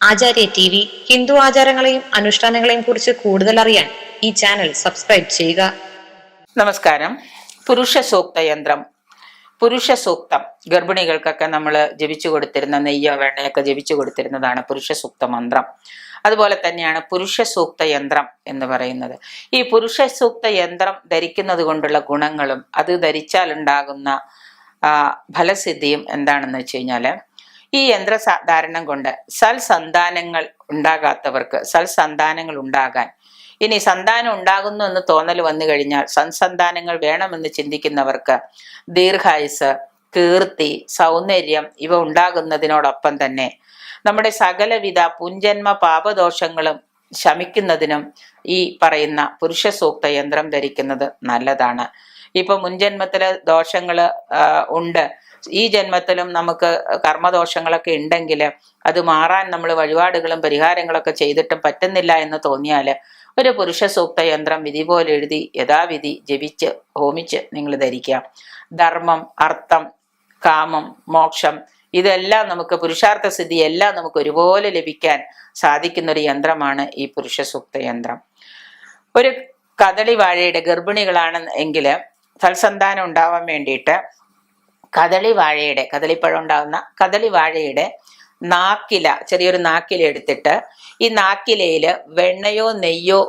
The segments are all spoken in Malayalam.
ആചാര്യ ടി വി ഹിന്ദു ആചാരങ്ങളെയും അനുഷ്ഠാനങ്ങളെയും കുറിച്ച് കൂടുതൽ അറിയാൻ ഈ ചാനൽ സബ്സ്ക്രൈബ് ചെയ്യുക. നമസ്കാരം. പുരുഷ സൂക്ത യന്ത്രം. പുരുഷ സൂക്തം. ഗർഭിണികൾക്കൊക്കെ നമ്മൾ ജപിച്ചു കൊടുത്തിരുന്ന നെയ്യോ വെണ്ണയൊക്കെ ജപിച്ചു കൊടുത്തിരുന്നതാണ് പുരുഷ സൂക്ത മന്ത്രം. അതുപോലെ തന്നെയാണ് പുരുഷ സൂക്ത യന്ത്രം എന്ന് പറയുന്നത്. ഈ പുരുഷ സൂക്ത യന്ത്രം ധരിക്കുന്നത് കൊണ്ടുള്ള ഗുണങ്ങളും അത് ആ, ഫലസിദ്ധിയും എന്താണെന്ന് വെച്ച് കഴിഞ്ഞാൽ ഈ യന്ത്ര ധാരണം കൊണ്ട് സൽസന്താനങ്ങൾ ഉണ്ടാകാത്തവർക്ക് സൽസന്താനങ്ങൾ ഉണ്ടാകാൻ. ഇനി സന്താനം ഉണ്ടാകുന്നു എന്ന് തോന്നൽ വന്നു കഴിഞ്ഞാൽ സൻസന്താനങ്ങൾ വേണമെന്ന് ചിന്തിക്കുന്നവർക്ക് ദീർഘായുസ് കീർത്തി സൗന്ദര്യം ഇവ ഉണ്ടാകുന്നതിനോടൊപ്പം തന്നെ നമ്മുടെ സകലവിധ പുഞ്ചന്മ പാപദോഷങ്ങളും ശമിക്കുന്നതിനും ഈ പറയുന്ന പുരുഷ സൂക്ത യന്ത്രം ധരിക്കുന്നത് നല്ലതാണ്. ഇപ്പൊ മുൻജന്മത്തിൽ ദോഷങ്ങൾ ആ, ഉണ്ട്. ഈ ജന്മത്തിലും നമുക്ക് കർമ്മദോഷങ്ങളൊക്കെ ഉണ്ടെങ്കിൽ അത് മാറാൻ നമ്മൾ വഴിപാടുകളും പരിഹാരങ്ങളൊക്കെ ചെയ്തിട്ടും പറ്റുന്നില്ല എന്ന് തോന്നിയാൽ ഒരു പുരുഷ സൂക്ത യന്ത്രം വിധി പോലെ എഴുതി യഥാവിധി ജപിച്ച് ഹോമിച്ച് നിങ്ങൾ ധരിക്കാം ധർമ്മം അർത്ഥം കാമം മോക്ഷം ഇതെല്ലാം നമുക്ക് പുരുഷാർത്ഥ സിദ്ധി എല്ലാം നമുക്ക് ഒരുപോലെ ലഭിക്കാൻ സാധിക്കുന്ന ഒരു യന്ത്രമാണ് ഈ പുരുഷ സൂക്ത യന്ത്രം. ഒരു കദളി വാഴയുടെ ഗർഭിണികളാണ് എങ്കിൽ സൽസന്താനം ഉണ്ടാവാൻ വേണ്ടിയിട്ട് കദളി വാഴയുടെ കദളിപ്പഴം ഉണ്ടാകുന്ന കദളി വാഴയുടെ നാക്കില ചെറിയൊരു നാക്കില എടുത്തിട്ട് ഈ നാക്കിലയിൽ വെണ്ണയോ നെയ്യോ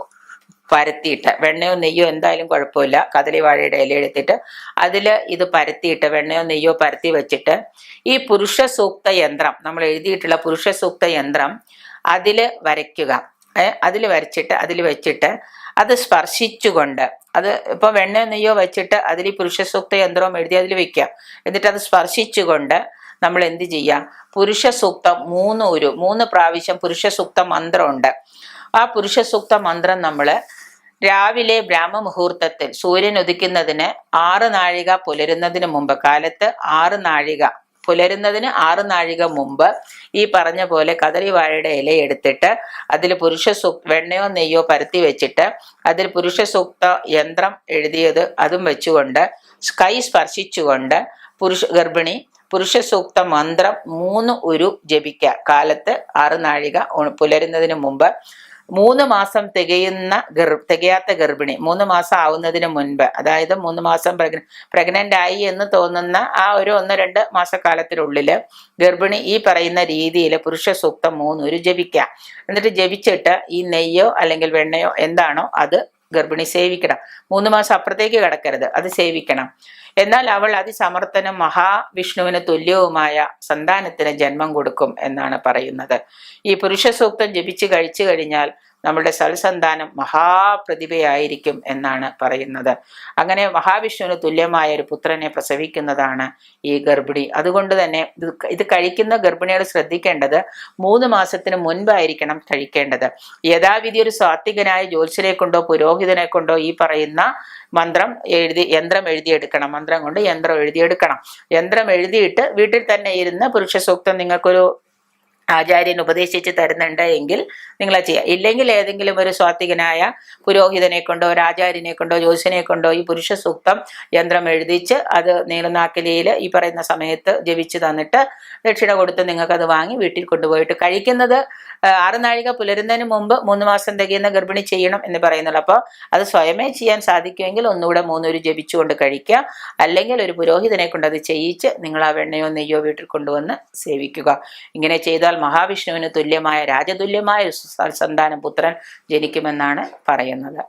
പരത്തിയിട്ട് വെണ്ണയോ നെയ്യോ എന്തായാലും കുഴപ്പമില്ല. കദളി വാഴയുടെ ഇല എടുത്തിട്ട് അതിൽ ഇത് പരത്തിയിട്ട് വെണ്ണയോ നെയ്യോ പരത്തി വെച്ചിട്ട് ഈ പുരുഷ സൂക്ത യന്ത്രം നമ്മൾ എഴുതിയിട്ടുള്ള പുരുഷ സൂക്ത യന്ത്രം അതിൽ വരയ്ക്കുക. അതിൽ വരച്ചിട്ട് അതിൽ വെച്ചിട്ട് അത് സ്പർശിച്ചുകൊണ്ട് അത് ഇപ്പൊ വെണ്ണ നെയ്യോ വെച്ചിട്ട് അതിൽ പുരുഷ സൂക്ത യന്ത്രവും എഴുതി അതിൽ വെക്കാം എന്നിട്ട് അത് സ്പർശിച്ചുകൊണ്ട് നമ്മൾ എന്ത് ചെയ്യാം പുരുഷ സൂക്തം മൂന്ന് ഒരു മൂന്ന് പ്രാവശ്യം പുരുഷ സൂക്ത മന്ത്രമുണ്ട്. ആ പുരുഷ സൂക്ത മന്ത്രം നമ്മൾ രാവിലെ ബ്രാഹ്മ മുഹൂർത്തത്തിൽ സൂര്യൻ ഉദിക്കുന്നതിന് ആറ് നാഴിക പുലരുന്നതിന് മുമ്പ് കാലത്ത് ആറ് നാഴിക പുലരുന്നതിന് ആറ് നാഴിക മുമ്പ് ഈ പറഞ്ഞ പോലെ കദളി വാഴയുടെ ഇല എടുത്തിട്ട് അതിൽ പുരുഷ സൂക്ത വെണ്ണയോ നെയ്യോ പരത്തി വെച്ചിട്ട് അതിൽ പുരുഷ സൂക്ത യന്ത്രം എഴുതിയത് അതും വെച്ചുകൊണ്ട് കൈ സ്പർശിച്ചുകൊണ്ട് പുരുഷ ഗർഭിണി പുരുഷ സൂക്ത മന്ത്രം മൂന്ന് ഉരു ജപിക്കുക കാലത്ത് ആറ് നാഴിക പുലരുന്നതിന് മുമ്പ് മൂന്ന് മാസം തികയുന്ന ഗർ തികയാത്ത ഗർഭിണി മൂന്ന് മാസം ആവുന്നതിന് മുൻപ് അതായത് മൂന്ന് മാസം പ്രഗ്ന പ്രഗ്നന്റ് ആയി എന്ന് തോന്നുന്ന ആ ഒരു ഒന്ന് രണ്ട് മാസക്കാലത്തിനുള്ളിൽ ഗർഭിണി ഈ പറയുന്ന രീതിയിൽ പുരുഷ സൂക്തം മൂന്ന് ഒരു ജപിക്കുക എന്നിട്ട് ജപിച്ചിട്ട് ഈ നെയ്യോ അല്ലെങ്കിൽ വെണ്ണയോ എന്താണോ അത് ഗർഭിണി സേവിക്കണം. മൂന്ന് മാസം അപ്പുറത്തേക്ക് കിടക്കരുത്. അത് സേവിക്കണം. എന്നാൽ അവൾ അതിസമർത്ഥനും മഹാവിഷ്ണുവിന് തുല്യവുമായ സന്താനത്തിന് ജന്മം കൊടുക്കും എന്നാണ് പറയുന്നത്. ഈ പുരുഷ സൂക്തം ജപിച്ചു കഴിച്ചു കഴിഞ്ഞാൽ നമ്മുടെ സൽസന്താനം മഹാപ്രതിഭയായിരിക്കും എന്നാണ് പറയുന്നത്. അങ്ങനെ മഹാവിഷ്ണുവിന് തുല്യമായ ഒരു പുത്രനെ പ്രസവിക്കുന്നതാണ് ഈ ഗർഭിണി. അതുകൊണ്ട് തന്നെ ഇത് കഴിക്കുന്ന ഗർഭിണികൾ ശ്രദ്ധിക്കേണ്ടത് മൂന്ന് മാസത്തിന് മുൻപായിരിക്കണം കഴിക്കേണ്ടത്. യഥാവിധി ഒരു സാത്വികനായ ജ്യോത്സ്യനെ കൊണ്ടോ പുരോഹിതനെ കൊണ്ടോ ഈ പറയുന്ന മന്ത്രം എഴുതി യന്ത്രം എഴുതിയെടുക്കണം. മന്ത്രം കൊണ്ട് യന്ത്രം എഴുതിയെടുക്കണം. യന്ത്രം എഴുതിയിട്ട് വീട്ടിൽ തന്നെ ഇരുന്ന് പുരുഷ സൂക്തം നിങ്ങൾക്കൊരു ആചാര്യൻ ഉപദേശിച്ച് തരുന്നുണ്ട് എങ്കിൽ നിങ്ങൾ ചെയ്യുക ഇല്ലെങ്കിൽ ഏതെങ്കിലും ഒരു സ്വാത്വികനായ പുരോഹിതനെ കൊണ്ടോ ഒരു ആചാര്യനെ കൊണ്ടോ ജ്യോതിഷനെ കൊണ്ടോ ഈ പുരുഷ സൂക്തം യന്ത്രം എഴുതിച്ച് അത് നീളുനാക്കിലയിൽ ഈ പറയുന്ന സമയത്ത് ജപിച്ച് തന്നിട്ട് ദക്ഷിണ കൊടുത്ത് നിങ്ങൾക്കത് വാങ്ങി വീട്ടിൽ കൊണ്ടുപോയിട്ട് കഴിക്കുന്നത് ആ, ആറ് നാഴിക പുലരുന്നതിന് മുമ്പ് മൂന്ന് മാസം തികയുന്ന ഗർഭിണി ചെയ്യണം എന്ന് പറയുന്നുള്ളൂ. അപ്പോൾ അത് സ്വയമേ ചെയ്യാൻ സാധിക്കുമെങ്കിൽ ഒന്നുകൂടെ മൂന്നൂര് ജപിച്ചുകൊണ്ട് കഴിക്കുക. അല്ലെങ്കിൽ ഒരു പുരോഹിതനെ കൊണ്ട് അത് ചെയ്യിച്ച് നിങ്ങൾ ആ വെണ്ണയോ നെയ്യോ വീട്ടിൽ കൊണ്ടുവന്ന് സേവിക്കുക. ഇങ്ങനെ ചെയ്താൽ മഹാവിഷ്ണുവിന് തുല്യമായ രാജതുല്യമായ സന്താനം പുത്രൻ ജനിക്കുമെന്നാണ് പറയുന്നത്.